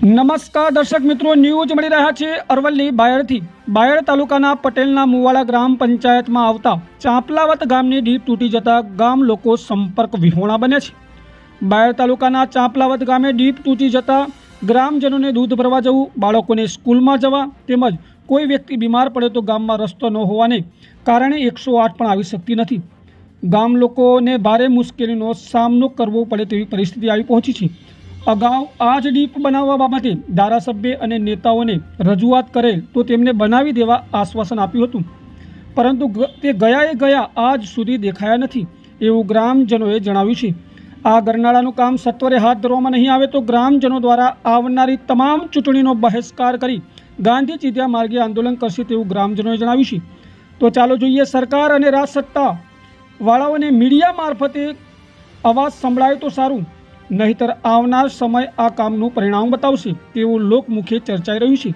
નમસ્કાર દર્શક મિત્રો, ન્યૂઝ મળી રહ્યા છે અરવલ્લી બાયડથી. બાયડ તાલુકાના પટેલના મુવાડા ગ્રામ પંચાયતમાં આવતા ચાંપલાવત ગામની ડીપ તૂટી જતા ગામ લોકો સંપર્ક વિહોણા બને છે. બાયડ તાલુકાના ચાંપલાવત ગામે ડીપ તૂટી જતા ગ્રામજનોને દૂધ ભરવા જવું, બાળકોને સ્કૂલમાં જવા તેમજ કોઈ વ્યક્તિ બીમાર પડે તો ગામમાં રસ્તો ન હોવાને કારણે એકસો આઠ પણ આવી શકતી નથી. ગામ લોકોને ભારે મુશ્કેલીનો સામનો કરવો પડે તેવી પરિસ્થિતિ આવી પહોંચી છે. અગાઉ આ જ ડીપ બનાવવા બાબતે ધારાસભ્ય અને નેતાઓને રજૂઆત કરેલ તો તેમને બનાવી દેવા આશ્વાસન આપ્યું હતું. પરંતુ તે ગયાએ ગયા આજ સુધી દેખાયા નથી, એવું ગ્રામજનોએ જણાવ્યું છે. આ ગરનાળાનું કામ સત્વરે હાથ ધરવામાં નહીં આવે તો ગ્રામજનો દ્વારા આવનારી તમામ ચૂંટણીનો બહિષ્કાર કરી ગાંધી ચીધ્યા માર્ગે આંદોલન કરશે તેવું ગ્રામજનોએ જણાવ્યું છે. તો ચાલો જોઈએ સરકાર અને રાજસત્તા વાળાઓને મીડિયા મારફતે અવાજ સંભળાય તો સારું. નહીતર આવનાર સમય આ કામનું પરિણામ બતાવશે તેવું લોકમુખે ચર્ચાઈ રહ્યું છે.